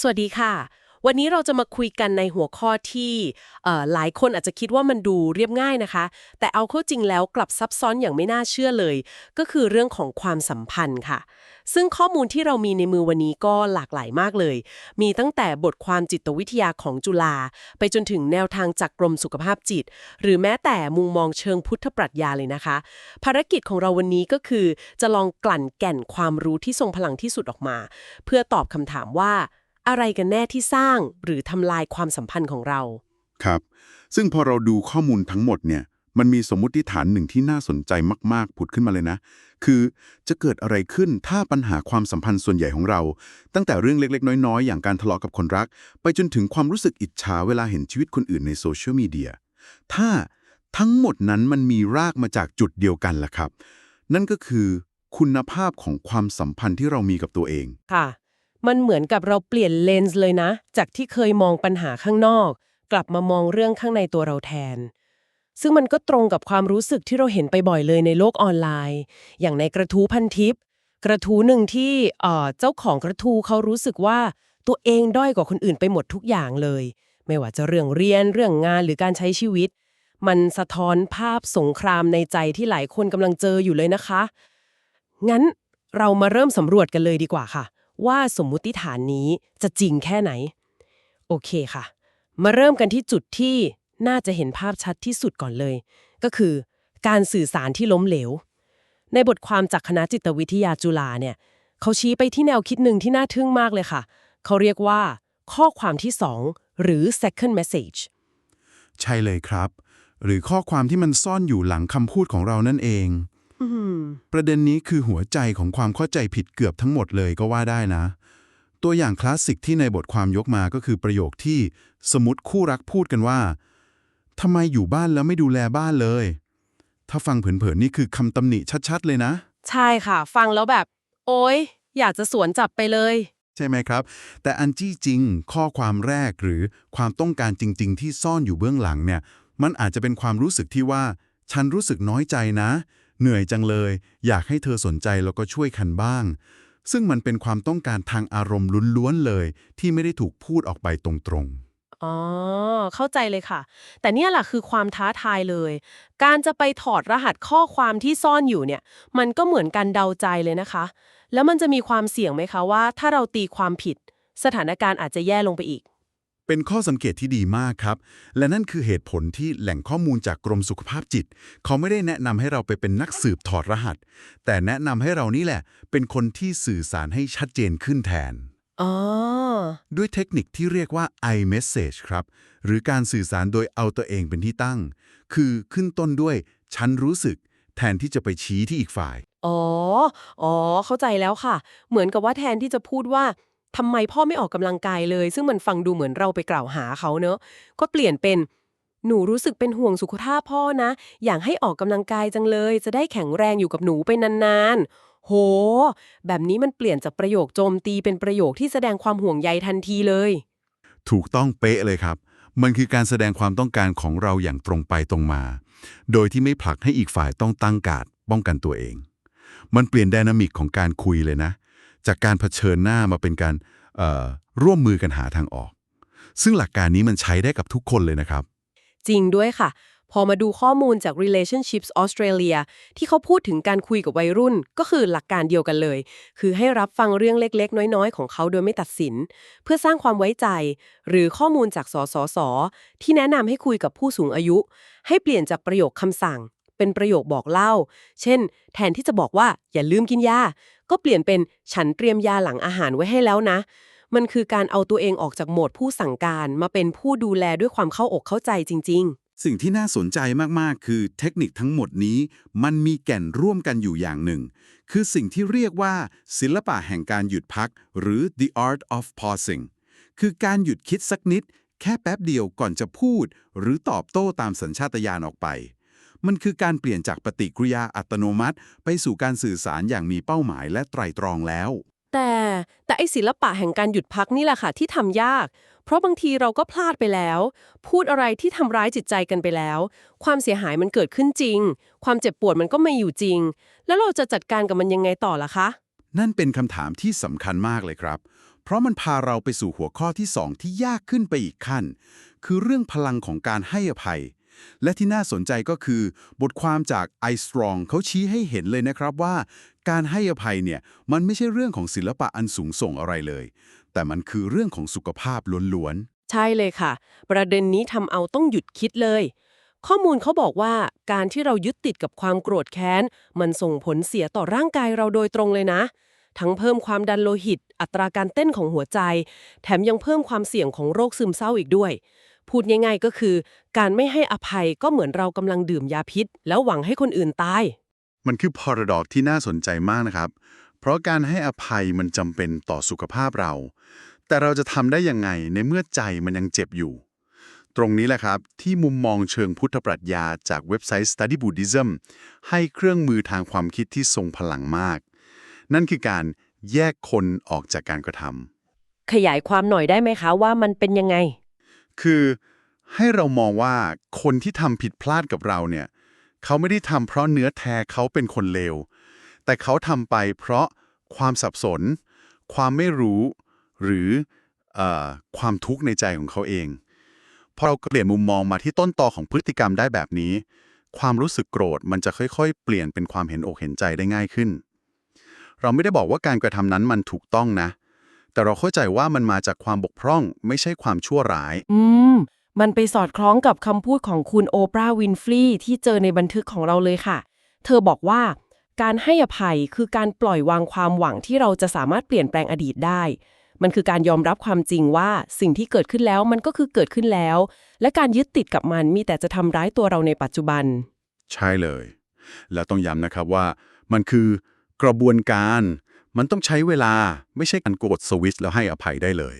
สวัสดีค่ะ วันนี้เราจะมาคุยกันในหัวข้อที่หลายคนอาจจะคิดว่ามันดูเรียบง่ายนะคะ แต่เอาเข้าจริงแล้วกลับซับซ้อนอย่างไม่น่าเชื่อเลย ก็คือเรื่องของความสัมพันธ์ค่ะ ซึ่งข้อมูลที่เรามีในมือวันนี้ก็หลากหลายมากเลย มีตั้งแต่บทความจิตวิทยาของจุฬาไปจนถึงแนวทางจากกรมสุขภาพจิต หรือแม้แต่มุมมองเชิงพุทธปรัชญาเลยนะคะ ภารกิจของเราวันนี้ก็คือ จะลองกลั่นแก่นความรู้ที่ทรงพลังที่สุดออกมา เพื่อตอบคำถามว่า อะไรกันแน่ที่สร้างหรือทำลายความสัมพันธ์ของเรา ครับ ซึ่งพอเราดูข้อมูลทั้งหมดเนี่ย มันมีสมมุติฐานหนึ่งที่น่าสนใจมากๆ ผุดขึ้นมาเลยนะ คือจะเกิดอะไรขึ้นถ้าปัญหาความสัมพันธ์ส่วนใหญ่ของเรา ตั้งแต่เรื่องเล็กๆ น้อยๆ อย่างการทะเลาะกับคนรัก ไปจนถึงความรู้สึกอิจฉาเวลาเห็นชีวิตคนอื่นในโซเชียลมีเดีย ถ้าทั้งหมดนั้นมันมีรากมาจากจุดเดียวกันล่ะครับ นั่นก็คือคุณภาพของความสัมพันธ์ที่เรามีกับตัวเอง ค่ะ มันเหมือนกับเราเปลี่ยนเลนส์เลยนะ จากที่เคยมองปัญหาข้างนอก กลับมามองเรื่องข้างในตัวเราแทน ซึ่งมันก็ตรงกับความรู้สึกที่เราเห็นไปบ่อยเลยในโลกออนไลน์ อย่างในกระทู้พันทิป กระทู้หนึ่งที่เออเจ้าของกระทู้เขารู้สึกว่าตัวเองด้อยกว่าคนอื่นไปหมดทุกอย่างเลย ไม่ว่าจะเรื่องเรียนเรื่องงานหรือการใช้ชีวิต มันสะท้อนภาพสงครามในใจที่หลายคนกำลังเจออยู่เลยนะคะ งั้นเรามาเริ่มสำรวจกันเลยดีกว่าค่ะ ว่าสมมุติฐานนี้จะจริงแค่ไหน โอเคค่ะ มาเริ่มกันที่จุดที่น่าจะเห็นภาพชัดที่สุดก่อนเลย ก็คือ การสื่อสารที่ล้มเหลว ในบทความจากคณะจิตวิทยาจุฬาเนี่ยเขาชี้ไปที่แนวคิดหนึ่งที่น่าทึ่งมากเลยค่ะ เขาเรียกว่า ข้อความที่สองหรือ second message ใช่เลยครับ หรือข้อความที่มันซ่อนอยู่หลังคำพูดของเรานั่นเอง ประเด็นนี้คือหัวใจของความเข้าใจผิดเกือบทั้งหมดเลยก็ว่าได้นะ ตัวอย่างคลาสสิกที่ในบทความยกมาก็คือประโยคที่สมมติคู่รักพูดกันว่าทำไมอยู่บ้านแล้วไม่ดูแลบ้านเลย ถ้าฟังเผินๆนี่คือคำตำหนิชัดๆเลยนะ ใช่ค่ะ ฟังแล้วแบบ โอ๊ย อยากจะสวนจับไปเลย ใช่ไหมครับ แต่อันจี้จริง ข้อความแรกหรือความต้องการจริง ๆ ที่ซ่อนอยู่เบื้องหลังเนี่ย มันอาจจะเป็นความรู้สึกที่ว่า ฉันรู้สึกน้อยใจนะ เหนื่อยจังเลย อยากให้เธอสนใจแล้วก็ช่วยคันบ้าง ซึ่งมันเป็นความต้องการทางอารมณ์ล้วนๆเลย ที่ไม่ได้ถูกพูดออกไปตรงๆอ๋อ เข้าใจเลยค่ะ แต่เนี่ยแหละคือความท้าทายเลย การจะไปถอดรหัสข้อความที่ซ่อนอยู่เนี่ย มันก็เหมือนการเดาใจเลยนะคะ แล้วมันจะมีความเสี่ยงไหมคะว่า ถ้าเราตีความผิด สถานการณ์อาจจะแย่ลงไปอีก เป็นข้อสังเกตที่ดีมากครับ และนั่นคือเหตุผลที่แหล่งข้อมูลจากกรมสุขภาพจิต เขาไม่ได้แนะนำให้เราไปเป็นนักสืบถอดรหัส แต่แนะนำให้เรานี่แหละ เป็นคนที่สื่อสารให้ชัดเจนขึ้นแทนอ๋อด้วยเทคนิคที่เรียกว่า iMessage ครับ หรือการสื่อสารโดยเอาตัวเองเป็นที่ตั้ง คือขึ้นต้นด้วยฉันรู้สึก แทนที่จะไปชี้ที่อีกฝ่าย อ๋อ อ๋อ เข้าใจแล้วค่ะ เหมือนกับว่าแทนที่จะพูดว่า ทำไมพ่อไม่ออกกำลังกายเลย ซึ่งมันฟังดูเหมือนเราไปกล่าวหาเขาเนอะก็เปลี่ยนเป็นหนูรู้สึกเป็นห่วงสุขภาพพ่อนะ อยากให้ออกกำลังกายจังเลย จะได้แข็งแรงอยู่กับหนูไปนานๆ โห แบบนี้มันเปลี่ยนจากประโยคโจมตีเป็นประโยคที่แสดงความห่วงใยทันทีเลย ถูกต้องเป๊ะเลยครับ มันคือการแสดงความต้องการของเราอย่างตรงไปตรงมา โดยที่ไม่ผลักให้อีกฝ่ายต้องตั้งการดป้องกันตัวเอง มันเปลี่ยนไดนามิกของการคุยเลยนะ จากการเผชิญหน้ามาเป็นการร่วมมือกันหาทางออก ซึ่งหลักการนี้มันใช้ได้กับทุกคนเลยนะครับ จริงด้วยค่ะ พอมาดูข้อมูลจาก Relationships Australia ที่เขาพูดถึงการคุยกับวัยรุ่น ก็คือหลักการเดียวกันเลย คือให้รับฟังเรื่องเล็กๆ น้อยๆ ของเขาโดยไม่ตัดสิน เพื่อสร้างความไว้ใจ หรือข้อมูลจากสสส ที่แนะนำให้คุยกับผู้สูงอายุ ให้เปลี่ยนจากประโยคคำสั่งเป็นประโยคบอกเล่า เช่น แทนที่จะบอกว่าอย่าลืมกินยา ก็เปลี่ยนเป็นฉันเตรียมยาหลังอาหารไว้ให้แล้วนะ มันคือการเอาตัวเองออกจากโหมดผู้สั่งการมาเป็นผู้ดูแลด้วยความเข้าอกเข้าใจจริง ๆสิ่งที่น่าสนใจมาก ๆ คือเทคนิคทั้งหมดนี้ มันมีแก่นร่วมกันอยู่อย่างหนึ่ง คือสิ่งที่เรียกว่า ศิลปะแห่งการหยุดพัก หรือ the art of pausing คือการหยุดคิดสักนิด แค่แป๊บเดียวก่อนจะพูด หรือตอบโต้ตามสัญชาตญาณออกไป มันคือการเปลี่ยนจากปฏิกิริยาอัตโนมัติ ไปสู่การสื่อสารอย่างมีเป้าหมายและไตร่ตรองแล้ว แต่แต่ไอศิลปะแห่งการหยุดพักนี่แหละค่ะที่ทำยาก เพราะบางทีเราก็พลาดไปแล้ว พูดอะไรที่ทำร้ายจิตใจกันไปแล้ว ความเสียหายมันเกิดขึ้นจริง ความเจ็บปวดมันก็ไม่อยู่จริง แล้วเราจะจัดการกับมันยังไงต่อล่ะคะ นั่นเป็นคำถามที่สำคัญมากเลยครับ เพราะมันพาเราไปสู่หัวข้อที่สองที่ยากขึ้นไปอีกขั้น คือเรื่องพลังของการให้อภัย และที่น่าสนใจก็คือ บทความจาก i Strong เขาชี้ให้เห็นเลยนะครับว่า การให้อภัยเนี่ยมันไม่ใช่เรื่องของศิลปะอันสูงส่งอะไรเลย แต่มันคือเรื่องของสุขภาพล้วนๆ ใช่เลยค่ะ ประเด็นนี้ทำเอาต้องหยุดคิดเลย ข้อมูลเขาบอกว่าการที่เรายึดติดกับความโกรธแค้น มันส่งผลเสียต่อร่างกายเราโดยตรงเลยนะ ทั้งเพิ่มความดันโลหิต อัตราการเต้นของหัวใจ แถมยังเพิ่มความเสี่ยงของโรคซึมเศร้าอีกด้วยพูดง่ายๆก็คือ การไม่ให้อภัยก็เหมือนเรากำลังดื่มยาพิษ แล้วหวังให้คนอื่นตาย มันคือ paradox ที่น่าสนใจมากนะครับ เพราะการให้อภัยมันจำเป็นต่อสุขภาพเรา แต่เราจะทำได้ยังไงในเมื่อใจมันยังเจ็บอยู่ ตรงนี้แหละครับ ที่มุมมองเชิงพุทธปรัชญาจากเว็บไซต์ Study Buddhism ให้เครื่องมือทางความคิดที่ทรงพลังมาก นั่นคือการแยกคนออกจากการกระทำขยายความหน่อยได้ไหมคะว่ามันเป็นยังไง คือ ให้เรามองว่าคนที่ทำผิดพลาดกับเราเนี่ยเขาไม่ได้ทำเพราะเนื้อแท้เขาเป็นคนเลว แต่เขาทำไปเพราะความสับสน ความไม่รู้ หรืออความทุกข์ในใจของเขาเองพอเราเปลี่ยนมุมมองมาที่ต้นตอของพฤติกรรมได้แบบนี้ ความรู้สึกโกรธมันจะค่อยๆ เปลี่ยนเป็นความเห็นอกเห็นใจได้ง่ายขึ้น เราไม่ได้บอกว่าการกระทำนั้นมันถูกต้องนะ แต่เราเข้าใจว่ามันมาจากความบกพร่องไม่ใช่ความชั่วร้าย อืม มันไปสอดคล้องกับคำพูดของคุณโอปราห์วินฟรีย์ที่เจอในบันทึกของเราเลยค่ะ เธอบอกว่า การให้อภัยคือการปล่อยวางความหวังที่เราจะสามารถเปลี่ยนแปลงอดีตได้ มันคือการยอมรับความจริงว่าสิ่งที่เกิดขึ้นแล้วมันก็คือเกิดขึ้นแล้ว และการยึดติดกับมันมีแต่จะทำร้ายตัวเราในปัจจุบัน ใช่เลย แล้วต้องย้ำนะครับว่ามันคือกระบวนการ มันต้องใช้เวลาไม่ใช่การกดสวิตช์แล้วให้อภัยได้เลย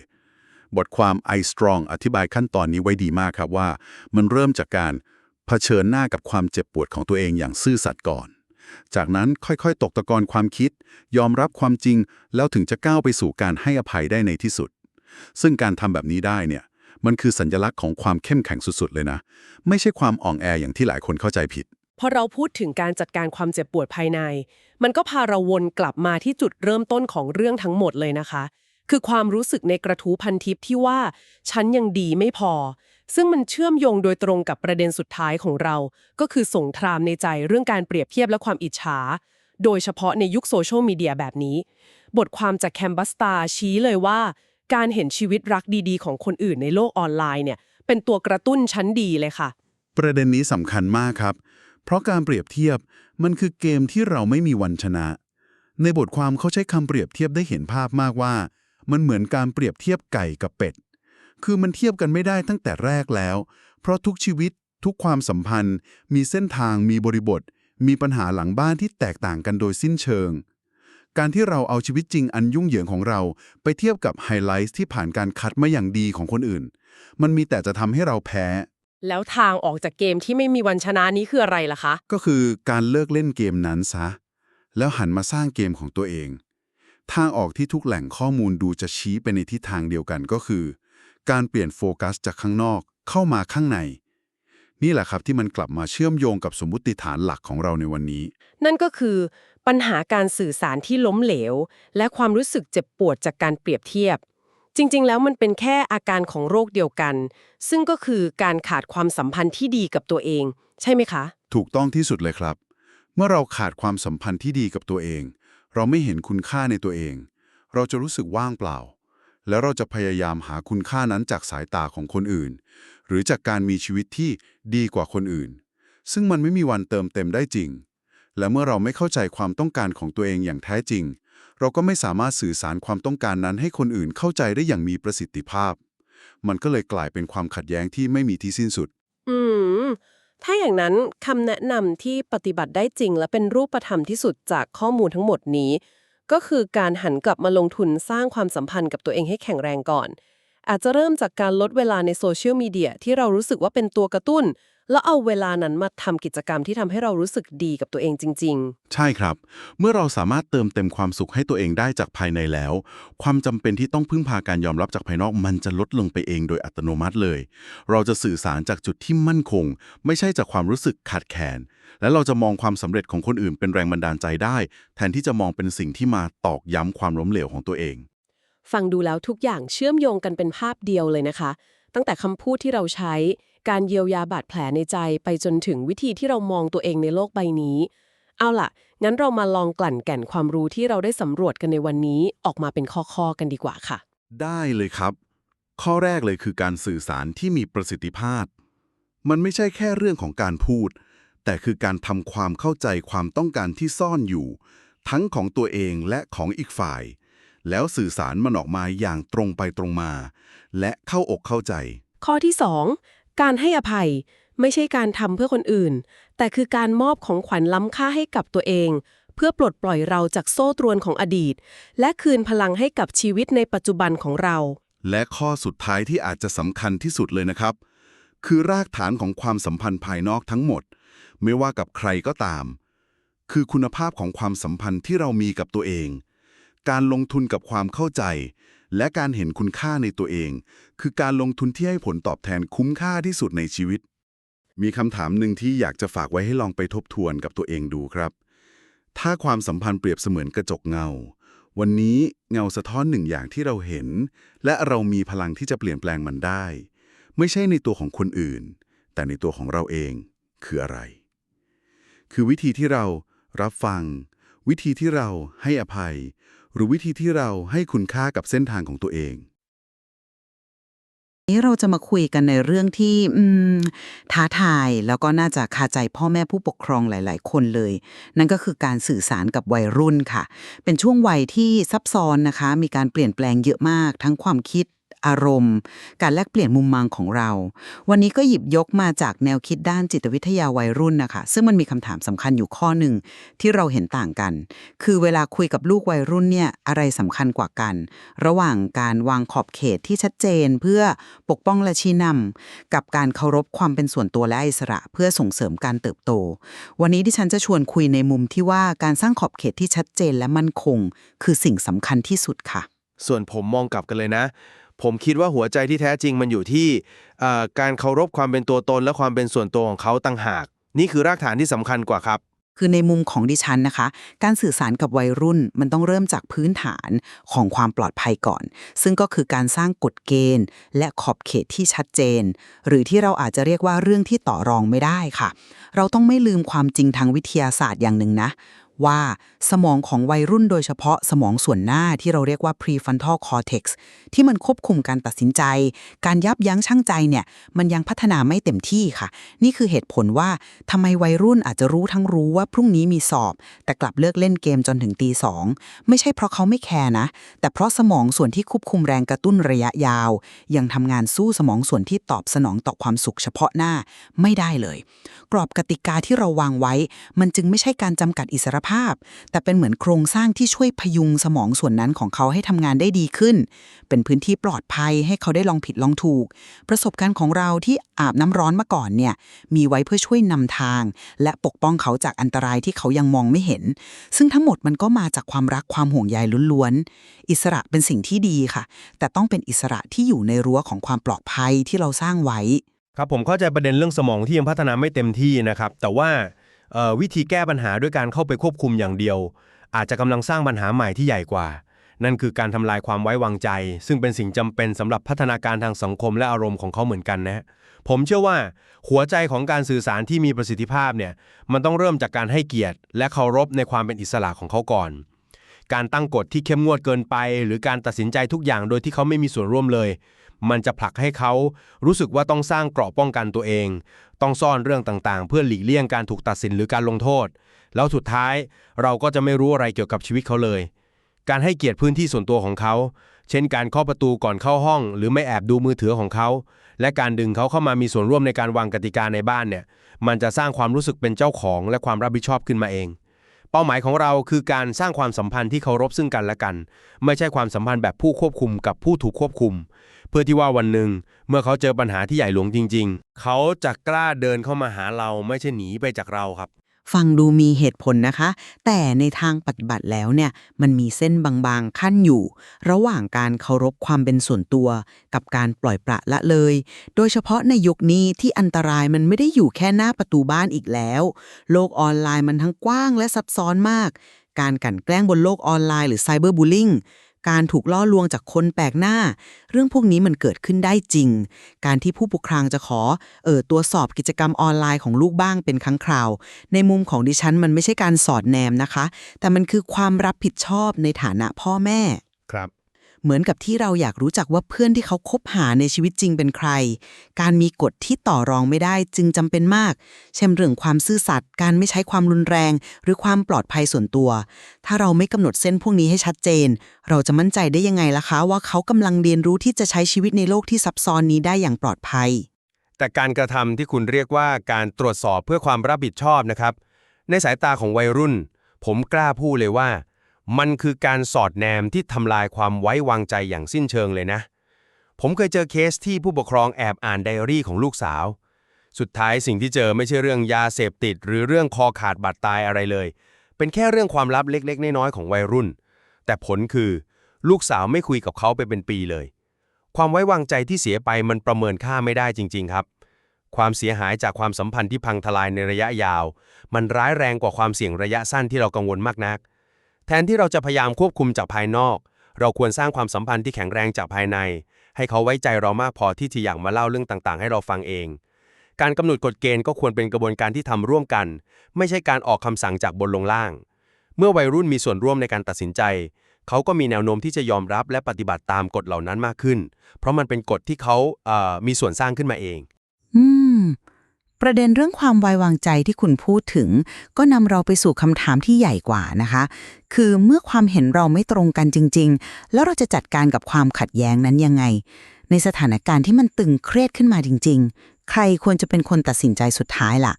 บทความ I Strong อธิบายขั้นตอนนี้ไว้ดีมากครับว่า มันเริ่มจากการเผชิญหน้ากับความเจ็บปวดของตัวเองอย่างซื่อสัตย์ก่อน จากนั้นค่อยๆ ตกตะกอนความคิด ยอมรับความจริง แล้วถึงจะก้าวไปสู่การให้อภัยได้ในที่สุด ซึ่งการทำแบบนี้ได้เนี่ยมันคือสัญลักษณ์ของความเข้มแข็งสุดๆ เลยนะ ไม่ใช่ความอ่อนแออย่างที่หลายคนเข้าใจผิด พอเราพูดถึงการจัดการความเจ็บปวดภายใน มันก็พาเราวนกลับมาที่จุดเริ่มต้นของเรื่องทั้งหมดเลยนะคะ คือความรู้สึกในกระทู้พันทิปที่ว่า ฉันยังดีไม่พอ ซึ่งมันเชื่อมโยงโดยตรงกับประเด็นสุดท้ายของเรา ก็คือสงครามในใจเรื่องการเปรียบเทียบและความอิจฉา โดยเฉพาะในยุคโซเชียลมีเดียแบบนี้ บทความจากแคมบัสตาชี้เลยว่า การเห็นชีวิตรักดีๆ ของคนอื่นในโลกออนไลน์เนี่ย เป็นตัวกระตุ้นชั้นดีเลยค่ะ ประเด็นนี้สำคัญมากครับ เพราะการเปรียบเทียบมันคือเกมที่เราไม่มีวันชนะ ในบทความเขาใช้คำเปรียบเทียบได้เห็นภาพมากว่า มันเหมือนการเปรียบเทียบไก่กับเป็ด คือมันเทียบกันไม่ได้ตั้งแต่แรกแล้ว เพราะทุกชีวิต ทุกความสัมพันธ์ มีเส้นทาง มีบริบท มีปัญหาหลังบ้านที่แตกต่างกันโดยสิ้นเชิง การที่เราเอาชีวิตจริงอันยุ่งเหยิงของเรา ไปเทียบกับไฮไลท์ที่ผ่านการคัดมาอย่างดีของคนอื่น มันมีแต่จะทำให้เราแพ้ แล้วทางออกจากเกมที่ไม่มีวันชนะนี้คืออะไรล่ะคะ ก็คือการเลิกเล่นเกมนั้นซะ แล้วหันมาสร้างเกมของตัวเอง ทางออกที่ทุกแหล่งข้อมูลดูจะชี้ไปในทิศทางเดียวกันก็คือ การเปลี่ยนโฟกัสจากข้างนอกเข้ามาข้างใน นี่แหละครับที่มันกลับมาเชื่อมโยงกับสมมติฐานหลักของเราในวันนี้ นั่นก็คือปัญหาการสื่อสารที่ล้มเหลว และความรู้สึกเจ็บปวดจากการเปรียบเทียบ จริง ๆ แล้วมันเป็นแค่อาการของโรคเดียวกัน ซึ่งก็คือการขาดความสัมพันธ์ที่ดีกับตัวเอง ใช่ไหมคะ ถูกต้องที่สุดเลยครับ เมื่อเราขาดความสัมพันธ์ที่ดีกับตัวเอง เราไม่เห็นคุณค่าในตัวเอง เราจะรู้สึกว่างเปล่า แล้วเราจะพยายามหาคุณค่านั้นจากสายตาของคนอื่น หรือจากการมีชีวิตที่ดีกว่าคนอื่น ซึ่งมันไม่มีวันเติมเต็มได้จริง และเมื่อเราไม่เข้าใจความต้องการของตัวเองอย่างแท้จริง เราก็ไม่สามารถสื่อสารความต้องการนั้นให้คนอื่นเข้าใจได้อย่างมีประสิทธิภาพ มันก็เลยกลายเป็นความขัดแย้งที่ไม่มีที่สิ้นสุด อืม ถ้าอย่างนั้นคำแนะนำที่ปฏิบัติได้จริง และเป็นรูปธรรมที่สุดจากข้อมูลทั้งหมดนี้ ก็คือการหันกลับมาลงทุนสร้างความสัมพันธ์กับตัวเองให้แข็งแรงก่อน อาจจะเริ่มจากการลดเวลาในโซเชียลมีเดียที่เรารู้สึกว่าเป็นตัวกระตุ้น แล้วเอาเวลานั้นมาทำกิจกรรมที่ทำให้เรารู้สึกดีกับตัวเองจริงใช่ครับ เมื่อเราสามารถเติมเต็มความสุขให้ตัวเองได้จากภายในแล้ว ความจำเป็นที่ต้องพึ่งพาการยอมรับจากภายนอกมันจะลดลงไปเองโดยอัตโนมัติเลย เราจะสื่อสารจากจุดที่มั่นคง ไม่ใช่จากความรู้สึกขาดแคลนและเราจะมองความสำเร็จของคนอื่นเป็นแรงบันดาลใจได้ แทนที่จะมองเป็นสิ่งที่มาตอกย้ำความล้มเหลวของตัวเอง ฟังดูแล้วทุกอย่างเชื่อมโยงกันเป็นภาพเดียวเลยนะคะ ตั้งแต่คำพูดที่เราใช้ การเยียวยาบาดแผลในใจไปจนถึงวิธีที่เรามองตัวเองในโลกใบนี้ เอาล่ะ งั้นเรามาลองกลั่นแก่นความรู้ที่เราได้สำรวจกันในวันนี้ออกมาเป็นข้อๆกันดีกว่าค่ะ ได้เลยครับ ข้อแรกเลยคือการสื่อสารที่มีประสิทธิภาพ มันไม่ใช่แค่เรื่องของการพูด แต่คือการทำความเข้าใจความต้องการที่ซ่อนอยู่ ทั้งของตัวเองและของอีกฝ่าย แล้วสื่อสารมันออกมาอย่างตรงไปตรงมา และเข้าอกเข้าใจ ข้อที่ 2 การให้อภัยไม่ใช่การทำเพื่อคนอื่น แต่คือการมอบของขวัญล้ำค่าให้กับตัวเอง เพื่อปลดปล่อยเราจากโซ่ตรวนของอดีต และคืนพลังให้กับชีวิตในปัจจุบันของเรา และข้อสุดท้ายที่อาจจะสำคัญที่สุดเลยนะครับ คือรากฐานของความสัมพันธ์ภายนอกทั้งหมด ไม่ว่ากับใครก็ตาม คือคุณภาพของความสัมพันธ์ที่เรามีกับตัวเอง การลงทุนกับความเข้าใจ และการเห็นคุณค่าในตัวเอง คือการลงทุนที่ให้ผลตอบแทนคุ้มค่าที่สุดในชีวิต มีคำถามหนึ่งที่อยากจะฝากไว้ให้ลองไปทบทวนกับตัวเองดูครับ ถ้าความสัมพันธ์เปรียบเสมือนกระจกเงา วันนี้เงาสะท้อนหนึ่งอย่างที่เราเห็น และเรามีพลังที่จะเปลี่ยนแปลงมันได้ ไม่ใช่ในตัวของคนอื่น แต่ในตัวของเราเองคืออะไร คือวิธีที่เรารับฟัง วิธีที่เราให้อภัย หรือวิธีที่เราให้คุณค่ากับเส้นทางของตัวเองนี้เราจะมาคุยกันในเรื่องที่ท้าทายแล้วก็น่าจะคาใจพ่อแม่ผู้ปกครองหลาย ๆ คนเลย นั่นก็คือการสื่อสารกับวัยรุ่นค่ะ เป็นช่วงวัยที่ซับซ้อนนะคะ มีการเปลี่ยนแปลงเยอะมาก ทั้งความคิด อารมณ์ การแลกเปลี่ยนมุมมองของเรา วันนี้ก็หยิบยกมาจากแนวคิดด้านจิตวิทยาวัยรุ่นนะคะ ซึ่งมันมีคำถามสำคัญอยู่ข้อหนึ่งที่เราเห็นต่างกัน คือเวลาคุยกับลูกวัยรุ่นเนี่ยอะไรสำคัญกว่ากัน ระหว่างการวางขอบเขตที่ชัดเจนเพื่อปกป้องและชี้นำกับการเคารพความเป็นส่วนตัวและอิสระ เพื่อส่งเสริมการเติบโต วันนี้ที่ฉันจะชวนคุยในมุมที่ว่าการสร้างขอบเขตที่ชัดเจนและมั่นคง คือสิ่งสำคัญที่สุดค่ะ ส่วนผมมองกลับกันเลยนะ ผมคิดว่าหัวใจที่แท้จริงมันอยู่ที่การเคารพความเป็นตัวตนและความเป็นส่วนตัวของเขาต่างหาก นี่คือรากฐานที่สำคัญกว่าครับ คือในมุมของดิฉันนะคะ การสื่อสารกับวัยรุ่นมันต้องเริ่มจากพื้นฐานของความปลอดภัยก่อน ซึ่งก็คือการสร้างกฎเกณฑ์ และขอบเขตที่ชัดเจน หรือที่เราอาจจะเรียกว่าเรื่องที่ต่อรองไม่ได้ค่ะ เราต้องไม่ลืมความจริงทางวิทยาศาสตร์อย่างหนึ่งนะ ว่าสมองของวัยรุ่นโดยเฉพาะสมองส่วนหน้าที่เราเรียกว่า prefrontal cortex ที่มันควบคุมการตัดสินใจ การยับยั้งชั่งใจเนี่ยมันยังพัฒนาไม่เต็มที่ค่ะ นี่คือเหตุผลว่าทำไมวัยรุ่นอาจจะรู้ทั้งรู้ว่าพรุ่งนี้มีสอบ แต่กลับเลิกเล่นเกมจนถึงตีสองไม่ใช่เพราะเขาไม่แคร์นะ แต่เพราะสมองส่วนที่ควบคุมแรงกระตุ้นระยะยาว ยังทำงานสู้สมองส่วนที่ตอบสนองต่อความสุขเฉพาะหน้าไม่ได้เลย กรอบกติกาที่เราวางไว้ มันจึงไม่ใช่การจำกัดอิสรภาพ แต่เป็นเหมือนโครงสร้างที่ช่วยพยุงสมองส่วนนั้นของเขาให้ทำงานได้ดีขึ้น เป็นพื้นที่ปลอดภัยให้เขาได้ลองผิดลองถูก ประสบการณ์ของเราที่อาบน้ำร้อนมาก่อนเนี่ยมีไว้เพื่อช่วยนำทาง และปกป้องเขาจากอันตรายที่เขายังมองไม่เห็น ซึ่งทั้งหมดมันก็มาจากความรักความห่วงใยล้วนๆอิสระเป็นสิ่งที่ดีค่ะ แต่ต้องเป็นอิสระที่อยู่ในรั้วของความปลอดภัยที่เราสร้างไว้ ครับผมเข้าใจประเด็นเรื่องสมองที่ยังพัฒนาไม่เต็มที่นะครับ แต่ว่า วิธีแก้ปัญหาด้วยการเข้าไปควบคุมอย่างเดียว อาจจะกำลังสร้างปัญหาใหม่ที่ใหญ่กว่า นั่นคือการทำลายความไว้วางใจ ซึ่งเป็นสิ่งจำเป็นสำหรับพัฒนาการทางสังคมและอารมณ์ของเขาเหมือนกันนะผมเชื่อว่าหัวใจของการสื่อสารที่มีประสิทธิภาพเนี่ยมันต้องเริ่มจากการให้เกียรติ และเคารพในความเป็นอิสระของเขาก่อน การตั้งกฎที่เข้มงวดเกินไป หรือการตัดสินใจทุกอย่างโดยที่เขาไม่มีส่วนร่วมเลย มันจะผลักให้เขารู้สึกว่าต้องสร้างเกราะป้องกันตัวเอง ต้องซ่อนเรื่องต่างๆ เพื่อหลีกเลี่ยงการถูกตัดสินหรือการลงโทษ แล้วสุดท้ายเราก็จะไม่รู้อะไรเกี่ยวกับชีวิตเขาเลย การให้เกียรติพื้นที่ส่วนตัวของเขา เช่นการเคาะประตูก่อนเข้าห้อง หรือไม่แอบดูมือถือของเขา และการดึงเขาเข้ามามีส่วนร่วมในการวางกติกาในบ้านเนี่ย มันจะสร้างความรู้สึกเป็นเจ้าของและความรับผิดชอบขึ้นมาเองเป้าหมายของเราคือการสร้างความสัมพันธ์ที่เคารพซึ่งกันและกัน ไม่ใช่ความสัมพันธ์แบบผู้ควบคุมกับผู้ถูกควบคุม พื่อที่ว่าวันหนึ่งเมื่อเขาเจอปัญหาที่ใหญ่หลวงจริง ๆ เขาจะกล้าเดินเข้ามาหาเราไม่ใช่หนีไปจากเราครับ ฟังดูมีเหตุผลนะคะ แต่ในทางปฏิบัติแล้วเนี่ยมันมีเส้นบางๆขั้นอยู่ ระหว่างการเคารพความเป็นส่วนตัว กับการปล่อยปละละเลย โดยเฉพาะในยุคนี้ที่อันตรายมันไม่ได้อยู่แค่หน้าประตูบ้านอีกแล้ว โลกออนไลน์มันทั้งกว้างและซับซ้อนมาก การกลั่นแกล้งบนโลกออนไลน์หรือไซเบอร์บูลลิง การถูกล่อลวงจากคนแปลกหน้า เรื่องพวกนี้มันเกิดขึ้นได้จริง การที่ผู้ปกครองจะขอเออตัวสอบกิจกรรมออนไลน์ของลูกบ้างเป็นครั้งคราว ในมุมของดิฉันมันไม่ใช่การสอดแนมนะคะ แต่มันคือความรับผิดชอบในฐานะพ่อแม่ครับ เหมือนกับที่เราอยากรู้จักว่าเพื่อนที่เขาคบหาในชีวิตจริงเป็นใคร การมีกฎที่ต่อรองไม่ได้จึงจำเป็นมาก เช่นเรื่องความซื่อสัตย์ การไม่ใช้ความรุนแรง หรือความปลอดภัยส่วนตัว ถ้าเราไม่กำหนดเส้นพวกนี้ให้ชัดเจน เราจะมั่นใจได้ยังไงล่ะคะ ว่าเขากำลังเรียนรู้ที่จะใช้ชีวิตในโลกที่ซับซ้อนนี้ได้อย่างปลอดภัย แต่การกระทำที่คุณเรียกว่าการตรวจสอบเพื่อความรับผิดชอบนะครับ ในสายตาของวัยรุ่น ผมกล้าพูดเลยว่า มันคือการสอดแนมที่ทำลายความไว้วางใจอย่างสิ้นเชิงเลยนะ ผมเคยเจอเคสที่ผู้ปกครองแอบอ่านไดอารี่ของลูกสาว สุดท้ายสิ่งที่เจอไม่ใช่เรื่องยาเสพติด หรือเรื่องคอขาดบาดตายอะไรเลย เป็นแค่เรื่องความลับเล็ก ๆ น้อยๆของวัยรุ่น แต่ผลคือ ลูกสาวไม่คุยกับเขาไปเป็นปีเลย ความไว้วางใจที่เสียไปมันประเมินค่าไม่ได้จริง ๆ ครับ ความเสียหายจากความสัมพันธ์ที่พังทลายในระยะยาว มันร้ายแรงกว่าความเสี่ยงระยะสั้นที่เรากังวลมากนัก แทนที่เราจะพยายามควบคุมจากภายนอก เราควรสร้างความสัมพันธ์ที่แข็งแรงจากภายใน ให้เขาไว้ใจเรามากพอที่จะอยากมาเล่าเรื่องต่างๆ ให้เราฟังเอง การกำหนดกฎเกณฑ์ก็ควรเป็นกระบวนการที่ทำร่วมกัน ไม่ใช่การออกคำสั่งจากบนลงล่าง เมื่อวัยรุ่นมีส่วนร่วมในการตัดสินใจ เขาก็มีแนวโน้มที่จะยอมรับและปฏิบัติตามกฎเหล่านั้นมากขึ้น เพราะมันเป็นกฎที่เขาเมีส่วนสร้างขึ้นมาเอง อืม ประเด็นเรื่องความไว้วางใจที่คุณพูดถึง ก็นำเราไปสู่คำถามที่ใหญ่กว่านะคะ คือเมื่อความเห็นเราไม่ตรงกันจริง ๆ แล้วเราจะจัดการกับความขัดแย้งนั้นยังไง ในสถานการณ์ที่มันตึงเครียดขึ้นมาจริง ๆ ใครควรจะเป็นคนตัดสินใจสุดท้ายล่ะ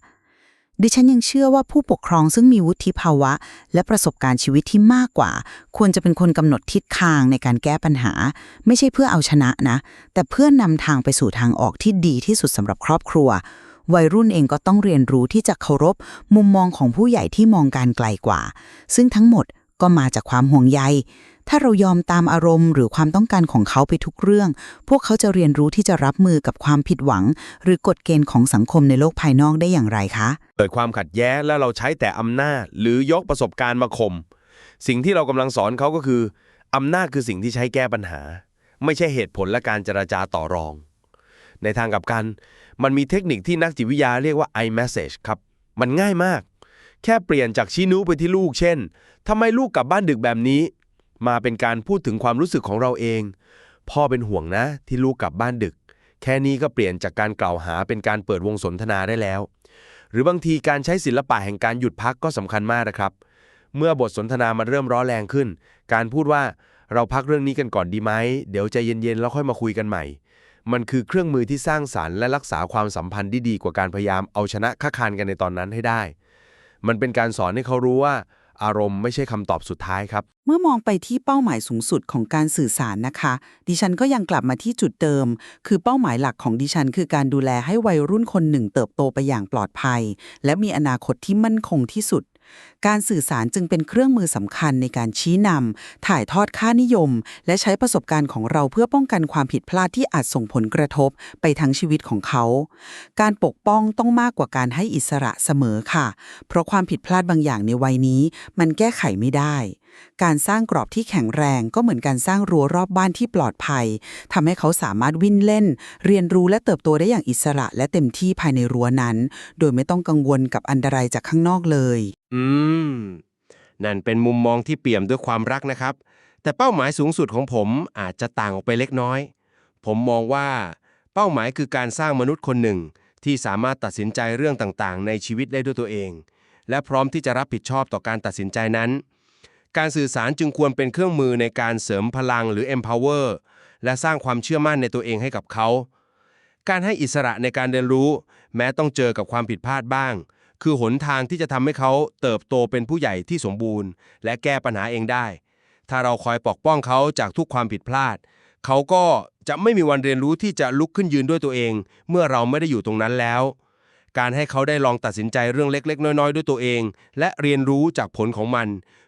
ดิฉันยังเชื่อว่าผู้ปกครองซึ่งมีวุฒิภาวะ และประสบการณ์ชีวิตที่มากกว่า ควรจะเป็นคนกำหนดทิศทางในการแก้ปัญหา ไม่ใช่เพื่อเอาชนะนะ แต่เพื่อนำทางไปสู่ทางออกที่ดีที่สุดสำหรับครอบครัว วัยรุ่นเองก็ต้องเรียนรู้ที่จะเคารพ มุมมองของผู้ใหญ่ที่มองการไกลกว่า ซึ่งทั้งหมดก็มาจากความห่วงใย ถ้าเรายอมตามอารมณ์ หรือความต้องการของเขาไปทุกเรื่อง พวกเขาจะเรียนรู้ที่จะรับมือกับความผิดหวัง หรือกฎเกณฑ์ของสังคมในโลกภายนอกได้อย่างไรคะ เกิดความขัดแย้งแล้วเราใช้แต่อำนาจ หรือยกประสบการณ์มาข่ม สิ่งที่เรากำลังสอนเขาก็คืออำนาจคือสิ่งที่ใช้แก้ปัญหา ไม่ใช่เหตุผลและการเจราจาต่อรอง ในทางกลับกัน มันมีเทคนิคที่นักจิตวิทยาเรียกว่า iMessage ครับ มันง่ายมาก แค่เปลี่ยนจากชี้นิ้วไปที่ลูก เช่นทำไมลูกกลับบ้านดึกแบบนี้ มาเป็นการพูดถึงความรู้สึกของเราเอง พ่อเป็นห่วงนะที่ลูกกลับบ้านดึก แค่นี้ก็เปลี่ยนจากการกล่าวหาเป็นการเปิดวงสนทนาได้แล้ว หรือบางทีการใช้ศิลปะแห่งการหยุดพักก็สำคัญมากนะครับ เมื่อบทสนทนามันเริ่มร้อนแรงขึ้น การพูดว่าเราพักเรื่องนี้กันก่อนดีไหม เดี๋ยวใจเย็นๆ แล้วค่อยมาคุยกันใหม่ มันคือเครื่องมือที่สร้างสารรค์และรักษาความสัมพันธ์ที่ดีกว่าการพยายามเอาชนะค้าคานกันในตอนนั้นให้ได้ มันเป็นการสอนให้เขารู้ว่า อารมณ์ไม่ใช่คำตอบสุดท้ายครับ เมื่อมองไปที่เป้าหมายสูงสุดของการสื่อสารนะคะ ดิฉันก็ยังกลับมาที่จุดเดิม คือเป้าหมายหลักของดิฉัน คือการดูแลให้วัยรุ่นคนหนึ่งเติบโตไปอย่างปลอดภัย และมีอนาคตที่มั่นคงที่สุด การสื่อสารจึงเป็นเครื่องมือสำคัญในการชี้นำถ่ายทอดค่านิยม และใช้ประสบการณ์ของเราเพื่อป้องกันความผิดพลาดที่อาจส่งผลกระทบไปทั้งชีวิตของเขา การปกป้องต้องมากกว่าการให้อิสระเสมอค่ะ เพราะความผิดพลาดบางอย่างในวัยนี้ มันแก้ไขไม่ได้ การสร้างกรอบที่แข็งแรงก็เหมือนการสร้างรั้วรอบบ้านที่ปลอดภัยทำให้เขาสามารถวิ่งเล่น เรียนรู้และเติบโตได้อย่างอิสระและเต็มที่ภายในรั้วนั้น โดยไม่ต้องกังวลกับอันตรายจากข้างนอกเลย อืม นั่นเป็นมุมมองที่เปี่ยมด้วยความรักนะครับ แต่เป้าหมายสูงสุดของผมอาจจะต่างออกไปเล็กน้อย ผมมองว่าเป้าหมายคือการสร้างมนุษย์คนหนึ่ง ที่สามารถตัดสินใจเรื่องต่างๆ ในชีวิตได้ด้วยตัวเอง และพร้อมที่จะรับผิดชอบต่อการตัดสินใจนั้น การสื่อสารจึงควรเป็นเครื่องมือในการเสริมพลังหรือ empower และสร้างความเชื่อมั่นในตัวเองให้กับเขา การให้อิสระในการเรียนรู้ แม้ต้องเจอกับความผิดพลาดบ้าง คือหนทางที่จะทำให้เขาเติบโตเป็นผู้ใหญ่ที่สมบูรณ์ และแก้ปัญหาเองได้ ถ้าเราคอยปกป้องเขาจากทุกความผิดพลาด เขาก็จะไม่มีวันเรียนรู้ที่จะลุกขึ้นยืนด้วยตัวเอง เมื่อเราไม่ได้อยู่ตรงนั้นแล้ว การให้เขาได้ลองตัดสินใจเรื่องเล็ก ๆ น้อย ๆ ด้วยตัวเอง และเรียนรู้จากผลของมัน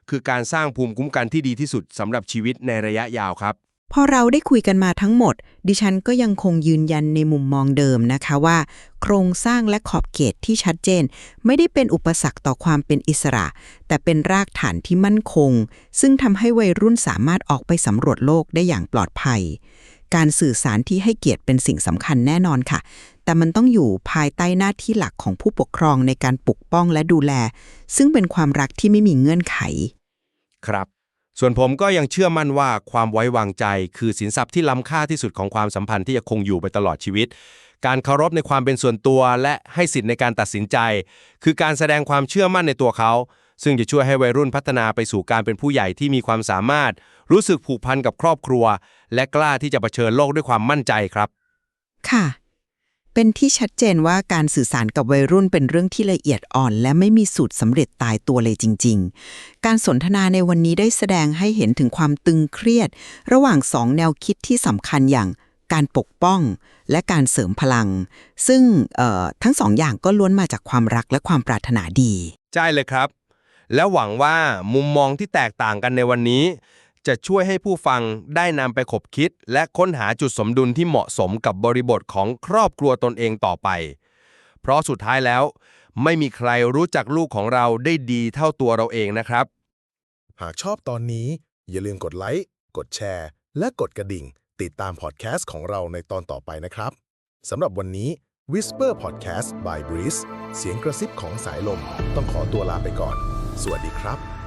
คือการสร้างภูมิคุ้มกันที่ดีที่สุดสำหรับชีวิตในระยะยาวครับ พอเราได้คุยกันมาทั้งหมด ดิฉันก็ยังคงยืนยันในมุมมองเดิมนะคะว่า โครงสร้างและขอบเขตที่ชัดเจน ไม่ได้เป็นอุปสรรคต่อความเป็นอิสระ แต่เป็นรากฐานที่มั่นคง ซึ่งทำให้วัยรุ่นสามารถออกไปสำรวจโลกได้อย่างปลอดภัย การสื่อสารที่ให้เกียรติเป็นสิ่งสำคัญแน่นอนค่ะ แต่มันต้องอยู่ภายใต้หน้าที่หลักของผู้ปกครองในการปกป้องและดูแล ซึ่งเป็นความรักที่ไม่มีเงื่อนไข ครับ ส่วนผมก็ยังเชื่อมั่นว่าความไว้วางใจ คือสินทรัพย์ที่ล้ำค่าที่สุดของความสัมพันธ์ที่จะคงอยู่ไปตลอดชีวิต การเคารพในความเป็นส่วนตัวและให้สิทธิ์ในการตัดสินใจ คือการแสดงความเชื่อมั่นในตัวเขา ซึ่งจะช่วยให้วัยรุ่นพัฒนาไปสู่การเป็นผู้ใหญ่ที่มีความสามารถ รู้สึกผูกพันกับครอบครัว และกล้าที่จะเผชิญโลกด้วยความมั่นใจครับ ค่ะ เป็นที่ชัดเจนว่าการสื่อสารกับวัยรุ่นเป็นเรื่องที่ละเอียดอ่อน และไม่มีสูตรสำเร็จตายตัวเลยจริง ๆ การสนทนาในวันนี้ได้แสดงให้เห็นถึงความตึงเครียด ระหว่างสองแนวคิดที่สำคัญอย่างการปกป้องและการเสริมพลัง ซึ่งทั้งสองอย่างก็ล้วนมาจากความรักและความปรารถนาดี ใช่เลยครับ และหวังว่ามุมมองที่แตกต่างกันในวันนี้ จะช่วยให้ผู้ฟังได้นำไปขบคิด และค้นหาจุดสมดุลที่เหมาะสมกับบริบทของครอบครัวตนเองต่อไป เพราะสุดท้ายแล้ว ไม่มีใครรู้จักลูกของเราได้ดีเท่าตัวเราเองนะครับ หากชอบตอนนี้ อย่าลืมกดไลค์ กดแชร์ และกดกระดิ่ง ติดตามพอดแคสต์ของเราในตอนต่อไปนะครับสำหรับวันนี้ Whisper Podcast by Breeze เสียงกระซิบของสายลม ต้องขอตัวลาไปก่อน สวัสดีครับ